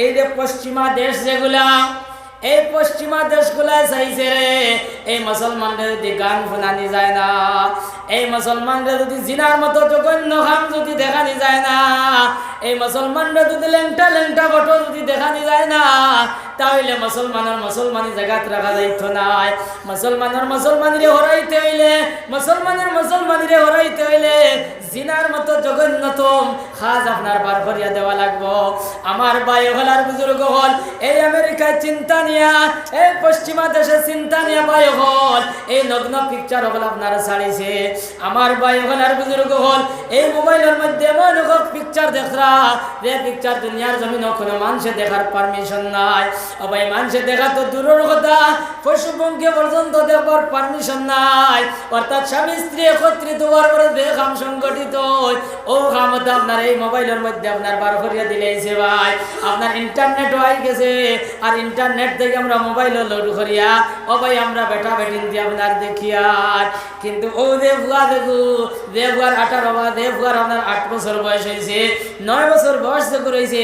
এই যে পশ্চিমা দেশ যেগুলা, এই পশ্চিমা দেশগুলায় চাইছে রে, এই মুসলমানদের যদি গান শোনানি যায় না, এই মুসলমানদের যদি জিনার মতো জঘন্য খাম যদি দেখানি যায় না, এই মুসলমানরা যদি লেংটা লেংটা ফটো যদি দেখানি যায় না, তাহলে মুসলমানের মুসলমানি জায়গাত রাখা যাইতো নাই। মুসলমানের মুসলমানিরে হরাইতে হইলে, মুসলমানের মুসলমানিরে হরাইতে হইলে, জিনার মতো জঘন্যতম খাজ আপনার বার করিয়া দেওয়া লাগবো। আমার ভাই হলার বুজুর্গ হল, এই আমেরিকায় চিন্তা নিয়া, এই পশ্চিমা দেশে চিন্তা নিয়া ভাই হল, এই নগ্ন পিকচার হল আপনারা ছাড়িছে আমার ভাই হলার বুজুর্গ হল, এই মোবাইলের মধ্যে এমন পিকচার দেখরা, যে পিকচার দুনিয়ার জমিন কোনো মানুষে দেখার পারমিশন নাই। ও ভাই, মানুষে দেখা তো দূরের কথা পশু পর্যন্ত দেখবার পারমিশন নাই। অর্থাৎ স্বামী স্ত্রী একত্রিত হওয়ার পরে দেখাম সংগঠিত। ও ক্ষমতা আপনার এই মোবাইলের মধ্যে আপনার বার করিয়া দিলেছে ভাই, আপনার ইন্টারনেট হয়ে গেছে। আর ইন্টারনেট থেকে আমরা মোবাইল লোড করিয়া, ও ভাই আমরা বেটা বেটিন দিয়ে আপনার দেখি আর। কিন্তু ও দেবুয়া দেখু দেবুয়ার আঠারো বা দেবুয়ার আপনার আট বছর বয়স হয়েছে, নয় বছর বয়স থেকে রয়েছে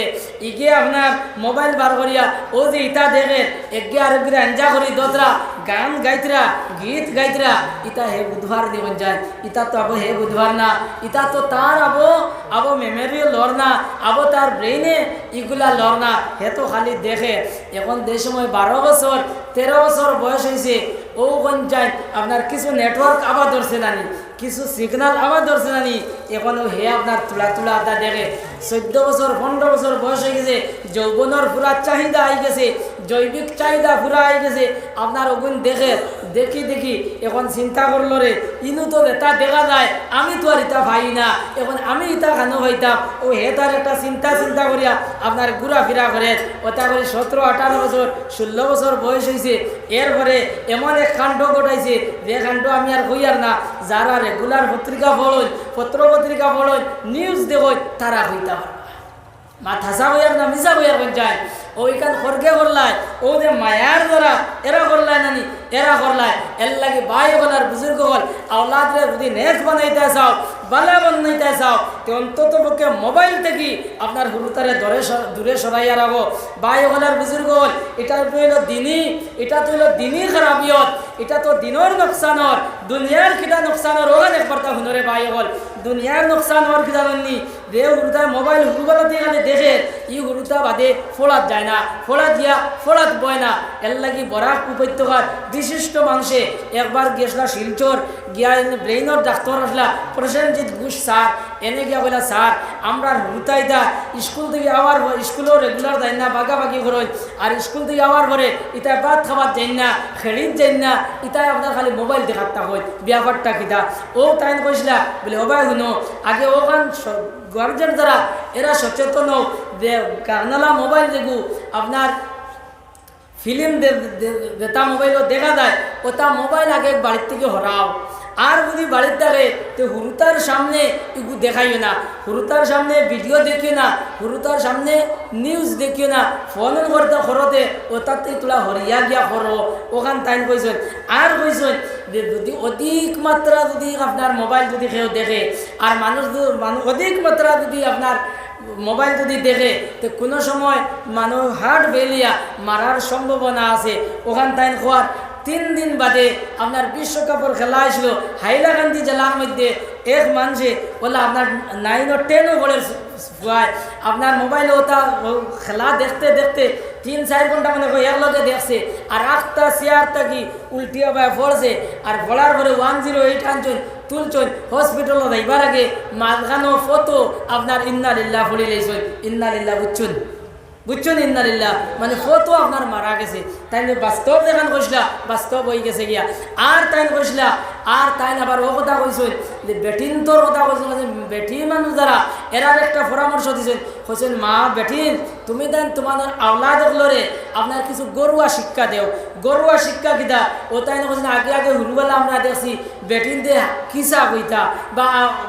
ইকে আপনার মোবাইল বার করিয়া ও যে ইটা দেখে, একে আর আঞ্জা করি দোতরা গান গাইতরা, গীত গাইতরা, ইতা হে বুধবার দিবন যায়। ইতা তো আবো হে বুধবার না, ইতা তো তার আবো আবো মেমোরি লর না, আবো তার ব্রেইনে ইগুলা লর না, হে তো খালি দেখে। এখন যে সময় বারো বছর, তেরো বছর বয়স হয়েছে ও পঞ্চায়েত আপনার কিছু নেটওয়ার্ক আবার ধরছে নানি, কিছু সিগনাল আবার ধরছে নানি, এখনও হে আপনার তুলা তুলা আদা দেখে। চোদ্দ বছর, পনেরো বছর বয়স হয়ে গেছে যৌবনের পুরা চাহিদা আই গেছে জৈবিক চাহিদা পুরা আই গেছে আপনার ওগুন দেখে, দেখি দেখি এখন চিন্তা করল রে ইনু তো এটা দেখা যায়, আমি তো আর ইটা ভাই না। এখন আমি ইটা খানো হইতাম ও হে তার একটা চিন্তা চিন্তা করিয়া আপনার ঘুরা ফিরা করে ওটা করে সতেরো আঠারো বছর ষোলো বছর বয়স হয়েছে এরপরে এমন এক কাণ্ড ঘটাইছে যে কাণ্ড আমি আর হইয়ার না। যারা রেগুলার পত্রিকা পড়ই পত্র পত্রিকা পড়ই নিউজ দেখই তারা হইতাম মাথা হইয়ার না মিশা হইয়ার পঞ্চায়েত ওইখান খরগে করলাই ও যে মায়ার দ্বারা এরা করলাই নানি, এরা করলাই এর লাগে ভাই হল আর বুজুর্গ হল আওলাদরে যদি নেক বানাইতে চাও, বালা বানাইতে চাও, তে অন্তত পক্ষে মোবাইল থেকে আপনার হুরুতারে দূরে দূরে সরাইয়া রাখো। ভাই হল আর বুজুর্গ হল এটা তো হইল দিনই, এটা তো হইল দিনই খারাপিয়ত, এটা তো দিনের নোকসানর, দুনিয়ার কিটা নোকসানর ওখান একবার হুনরে ভাই হল দুনিয়ার নোকসান হওয়ার কিটা জানি যে মোবাইল হুরুবেলা দিয়ে গেলে দেখে ই বাদে ফোড়াত যায় না ফোড়া দিয়া ফোড়াত বয় না। এর লাগি বরাক উপত্যকার বিশিষ্ট মানুষে একবার গেছলা শিলচর গিয়া ব্রেইনের ডাক্তার আসলা প্রসেনজিৎ ঘোষ স্যার এনে গিয়া বলে স্যার আমরা হুতাইতা স্কুল থেকে আওয়ার স্কুলও রেগুলার যাই না, বাগাবাগি করই আর স্কুল থেকে আওয়ার পরে ইটা ভাত খাবার যাই না, খেলিত যাই না ইটাই আপনার খালি মোবাইল দেখাতা হয় বিয়াপারটা কিতা। ও তাই কইসলা বলে ওবাই শুনো, আগে ওখান গার্জেন যারা এরা সচেতন হোক যে মোবাইল দেখু আপনার ফিল্ম যেটা মোবাইলও দেখা যায় ওটা মোবাইল আগে বাড়ির থেকে হরাও। আর যদি বাড়ির থাকে তো হুরুতার সামনে এগু দেখাইও না, হুরুতার সামনে ভিডিও দেখিও না, হুরুতার সামনে নিউজ দেখিও না ফোন করতে করতে ওটাতে তোলা হরিয়া গিয়া করো ওখান টাইম কইছেন আর কইছেন যে যদি অধিক মাত্রা যদি আপনার মোবাইল যদি কেউ দেখে, আর মানুষ মানুষ অধিক মাত্রা যদি আপনার মোবাইল যদি দেখে, তো কোনো সময় মানুষ হার্ট ফেলিয়া মারার সম্ভাবনা আছে। ওখান তাই খোয়ার তিন দিন বাদে আপনার বিশ্বকাপের খেলা আসলো, হাইলাকান্দি জেলার মধ্যে এক মানুষে বলে আপনার নাইন ও টেনও বলে আপনার মোবাইলে ওটা খেলা দেখতে দেখতে তিন, চার ঘণ্টা মানে এর লগে দেখছে। আর আটটা চেয়ার থাকি উল্টিয়া পায় পড়ছে। আর পড়ার পরে ওয়ান জিরো এইট আনছেন, তুলছেন হসপিটালত যাইবার আগে মাঝখানো ফটো আপনার ইন্নালিল্লাহ ফুলি লাইছেন। ইন্নালিল্লাহ, বুঝছেন? বুঝছেন ইন্নালিল্লাহ? মানে ফটো আপনার মারা গেছে। তাই বাস্তব দেখান কইসলা, বাস্তব হয়ে গেছে গিয়া। আর তাই কইসলা, আর তাই আবার ও কথা কইছেন যে বেটিন তোর কথা কইছেন যে বেটি মানুষ যারা এরার একটা পরামর্শ দিছেন, কইছেন, মা বেটিন তুমি দেন তোমাদের আওলাদ রে আপনার কিছু গরুয়া শিক্ষা দেও। গরুয়া শিক্ষা কিতা ও তাই কইছেন, আগে আগে হুরুবেলা আমরা দেখছি বেটিন দে কিসা কইতা, বা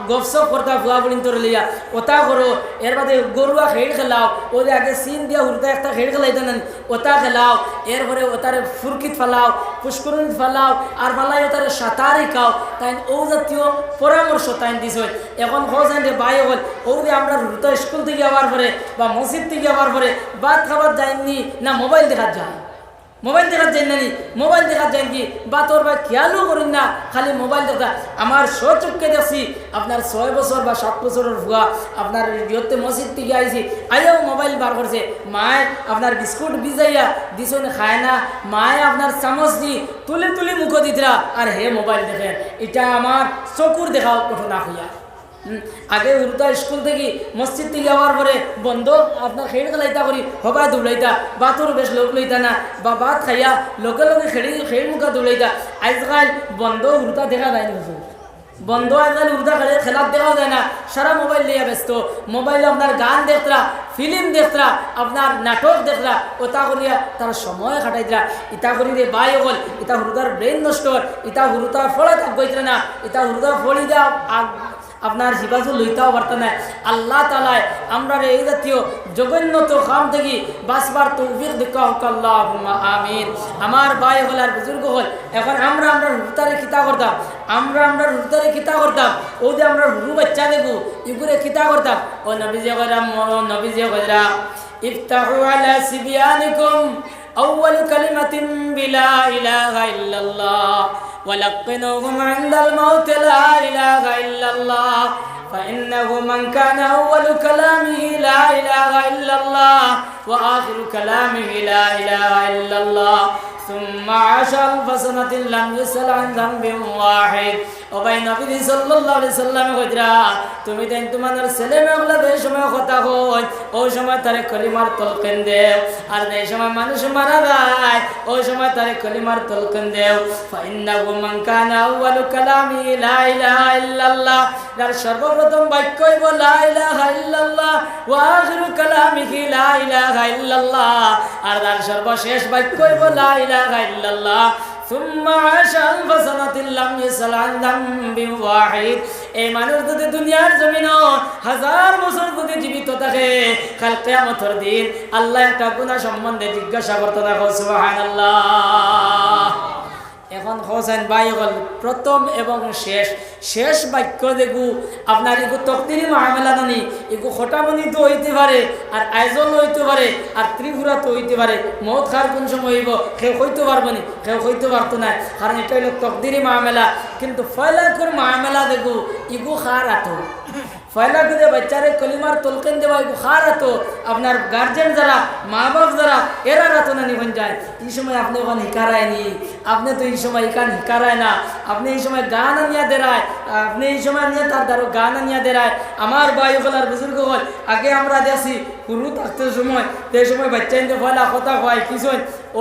গপসপ করতা ভুয়া বলিন তোর লিয়া ওটা করো, এর বাদে গরুয়া খেড় খেলাও, ও আগে সিন দিয়া হুরতা একটা খেড় খেলাইতে না ওটা খেলাও, এরপরে ওটারে ফুরকিত ফেলাও, পুষ্করণী ফালাও, আর ফালাইও তারা সাঁতারি খাও, তাই ও জাতীয় পরামর্শ তাইন দিছে এখন হোসেন রে বাই হল ও যে আমরা রুত স্কুল থেকে আবার পরে বা মসজিদ থেকে আবার পরে, ভাত খাবার যায়নি না মোবাইল দেখার যায়। মোবাইল দেখার যাই নানি মোবাইল দেখার যাই কি? বা তোর ভাই খেয়ালও করেন না, খালি মোবাইল দেখা। আমার সচক্ষে দেখছি, আপনার ছয় বছর বা সাত বছরের ভুয়া, আপনার ইয়তে মসজিদ থেকে আইছি, আইয়াও মোবাইল বার করছে। মায় আপনার বিস্কুট ভিজাইয়া দিছন, খায় না। মায় আপনার চামচ দি তুলে তুলে মুখ দিতরা। আর হে মোবাইল দেখেন, এটা আমার চকুর দেখাও ঘটনা হইয়া। আগে উর্দা স্কুল থেকে মসজিদ থেকে যাওয়ার পরে বন্ধ আপনার খেড় খেলাইতা করি হবা দৌড়াইতা বাতর বেশ লোক লইতা না বা ভাত খাইয়া লগে লগে খেড়ি খেড় মুখা দৌড়াইতা আজকাল বন্ধ উর্দা দেখা যায় না বন্ধ আজকাল উর্দা খেলে খেলার দেখা যায় না সারা মোবাইল নিয়ে ব্যস্ত মোবাইলে আপনার গান দেখতরা ফিল্ম দেখতরা আপনার নাটক দেখতরা ওটা করিয়া তার সময় কাটাইতরা ইতা করি রে বাই হল ইতা হুরুদার ব্রেন নষ্ট হল ইটা হুরুতার ফলে তাক বইতরা না ইটা হুরুদার ফলি দেওয়া আপনার হিফাজত লইতাও পারত না। আল্লাহ তালায় আমরা এই জাতীয় জঘন্যত খাম থেকে বাসবার তৌফিক দেখা হোক আমিন। আমার ভাই হল আর বুজুর্গ হল, এখন আমরা আমরা হুতারে কিতা করতাম, আমরা আমরা হুতারে কিতা করতাম, ও যে আমরা হুরু বাচ্চা দেখু, ইগুরে কিতা করতাম। ও নবীজে কইরাম ও নবীজে কইরাম ইফতাহু আলা সিবিয়ানিকুম أول كلمة بلا إله إلا الله. ولقنوهم عند الموت لا إله إلا الله. فإنه من كان أول كلامه لا إله إلا الله. وآخر كلامه لا إله إلا الله. ثم عاش ألف سنة لم يسأل عن ذنب واحد ওবাই নবী সাল্লাল্লাহু আলাইহি সাল্লামে কইরা তুমি দেন তোমার ছেলে মেয়েগুলা যে সময় কথা কই ওই সময় তারে কলিমার তলকেন দেও আর যে সময় মানুষ মারা যায় ওই সময় তারে কলিমার তলকেন দেও ফাইন্নাহু মান কানা আউয়ালু কালামি লা ইলাহা ইল্লাল্লাহ যার সর্বপ্রথম বাক্য হইব লা ইলাহা ইল্লাল্লাহ ওয়া আখিরু কালামিহি লা ইলাহা ইল্লাল্লাহ আর যার সর্বশেষ বাক্য হইব লা ইলাহা ইল্লাল্লাহ ثم عاش ألف سنة لم يسأل عن ذنب واحد এই মানুষ যদি দুনিয়ার জমিন হাজার বছর যদি জীবিত থাকে কাল কেয়ামতের দিন আল্লাহ একটা গুণা সম্বন্ধে জিজ্ঞাসা করতে দেখো সুবাহান এখন হোসেন বাই হল প্রথম এবং শেষ। শেষ বাক্য দেখু, আপনার এগু তকদিরি মাহমেলা নানি, এগু খটামনি তো হইতে পারে, আর আইজল হইতে পারে, আর ত্রিপুরা তো হইতে পারে। মত খার কোন সময় হইব? কেউ হইতে পারব নি, কেউ হইতে পারতো না, কারণ এটা হইল তকদিরি মাহমেলা কিন্তু ফয়লাকুর মাহমেলা দেখু ইগু খার আতো ফয়লা করে বাচ্চারে কলিমার তলকেন দেওয়া এগু খার আতো, আপনার গার্জেন যারা মা বাপ যারা, এরা রাতো না নিবন যায়। এই সময় আপনি ওখানে হিকারায়নি আপনি তো এই সময় এখান হিকারায় না, আপনি এই সময় গান আনিয়া দেরায়, আপনি এই সময় নিয়ে তার দ্বারা গান আনিয়া দেরায়। আমার ভাই আর বুজুর্গ হল আগে আমরা দেখছি পুরু থাকতে সময় সেই সময় বাচ্চা ফলা কথা হয় কিছু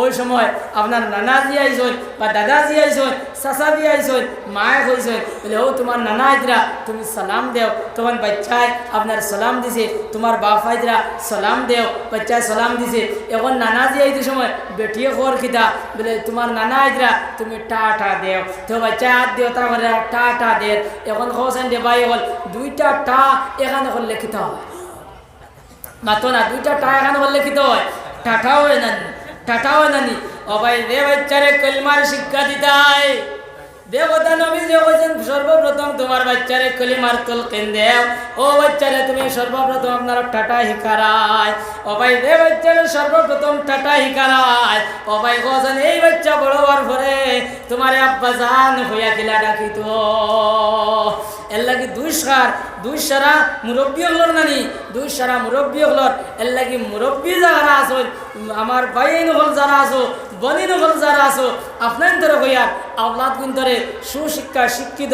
ওই সময় আপনার নানাজি আইসন বা দাদা দাদাজি আইসন চাচাজি আইসন মায়ে কইসন বলে, ও তোমার নানা আইতরা তুমি সালাম দেও। তোমার বাচ্চায় আপনার সালাম দিছে, তোমার বাপ আইতরা সালাম দেও, বাচ্চায় সালাম দিছে। এখন নানাজি আইতে সময় বেটিয়ে খবর খিতা বলে, তোমার নানা আইতরা তুমি টা টা দেও। তো বাচ্চা হাত দেও, তারপরে টা টা দে এখন খোসেন দে বাই হল, দুইটা টা এখানে হল লিখিত হয়। মাতো না, দুইটা টা এখানে হল লিখিত হয়। টাটাও হয় নানি টাটাও নানি ও ভাই দে বাচ্চারে কলমার শিক্ষা দিতাই। দেবতা নবী যে বলছেন সর্বপ্রথম তোমার বাচ্চারে কলিমার তলকেন দেও। ও বাচ্চারে তুমি সর্বপ্রথম আপনার টাটা হিকারায়। ও ভাই দে বাচ্চারে সর্বপ্রথম টাটা হিকারায়। ও ভাই বলছেন এই বাচ্চা বড় হওয়ার পরে তোমার আব্বা জান হইয়া কিলা ডাকিত এর লাগি দুই সার দুই সারা মুরব্বী হলর নানি দুই সারা মুরব্বী হলর। এর লাগি মুরব্বী যারা আছো, আমার বাইন হল যারা আছো বনিন হল যারা আছো, আপনার ধরে হইয়া আওলাদ গুণ ধরে সুশিক্ষা, শিক্ষিত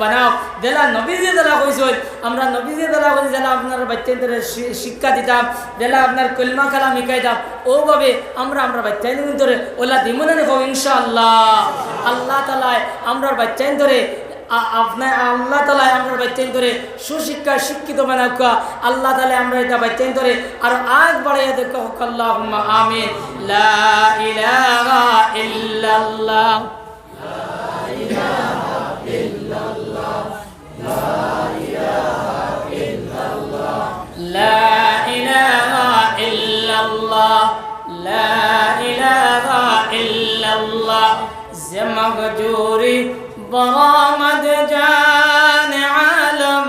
বানাও। দেলা নবীজি দেলা কইসই আমরা নবীজি দেলা কই জেলা আপনার বাচ্চাদের ধরে শিক্ষা দিতাম দেলা আপনার কলমা কালাম শিখাইতাম। ওভাবে আমরা আমরা বাচ্চা ধরে ওলা দিমনে নেব ইনশাআল্লাহ। আল্লাহ তালায় আমরা বাচ্চাদের ধরে আপনার আল্লাহ তালায় আমরা বাইতেন ধরে সুশিক্ষায় শিক্ষিত বানাকা আল্লাহ তালায় আমরা এটা বাইতেন ধরে আর আগ বাড়াইয়া দেখো আল্লাহ আমিন যে মগজুরি বরামদ জান আলম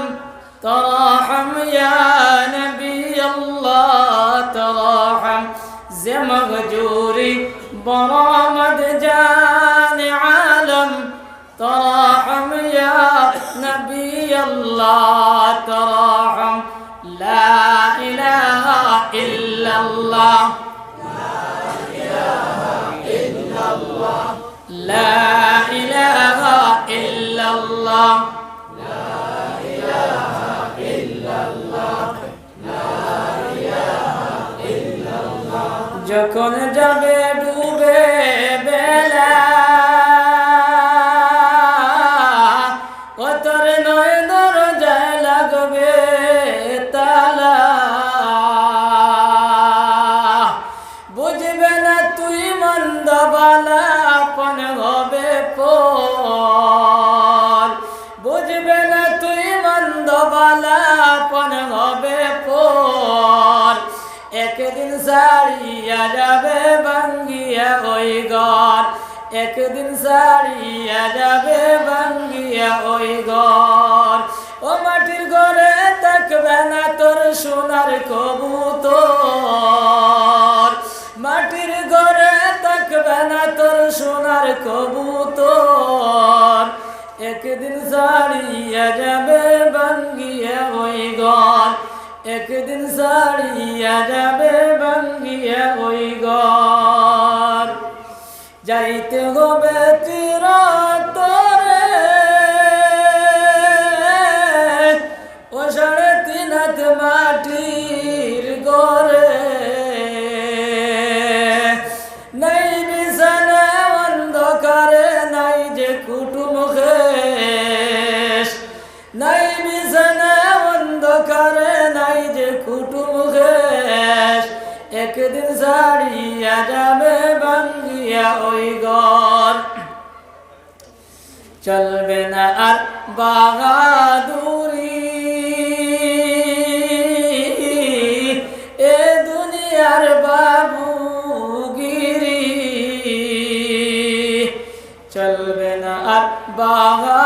তরহম ইয়া নবী আল্লাহ তরহম যে মগজুরি বরামদ জান আলম তরহম ইয়া নবী আল্লাহ তরহম লা ইলাহা ইল্লাল্লাহ لا illallah যখন যাবে ডুবে বেলা কতর নয় লাগবে বুঝবে না তুই মন্দবালা সারিয়া যাবে, ভাঙ্গিয়া ওই ঘর। একদিন সারিয়া যাবে, ভাঙ্গিয়া ওই ঘর। ও মাটির ঘরে থাকবে না তোর সোনার কবুতর। মাটির ঘরে থাকবে না তোর সোনার কবুতর। একদিন সারিয়া যাবে, ভাঙ্গিয়া ওই ঘর। একদিন সারিয়া যাবে ভাঙ্গিয়া ওই ঘর। যাইতে হবে তীর ভাঙ্গিয়া ওই ঘর। চলবে না আর বাহাদুরি। এ দুনিয়ার বাবুগিরি। চলবে না আর বাহাদুরি।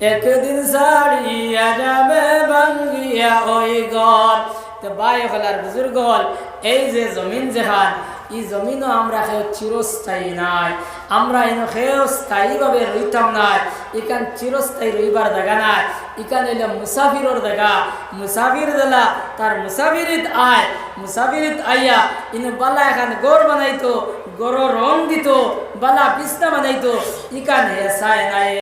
একদিন সারিয়া যাবে ভাঙ্গিয়া ওই ঘর। তো বাই হলার বুজুর্গ এই যে জমিন যেহান এই জমিনও আমরা কেউ চিরস্থায়ী নাই। আমরা এনে কেউ স্থায়ীভাবে রইতাম নাই। এখান চিরস্থায়ী রইবার জায়গা নাই। এখান এলে মুসাফিরর জায়গা। মুসাফির দিলা, তার মুসাফিরিত আয়, মুসাফিরিত আইয়া ইনে বালা এখান গড় বানাইতো, গড় রং দিত, বালা পিস্তা বানাইতো। ইকান হেসায় নাই।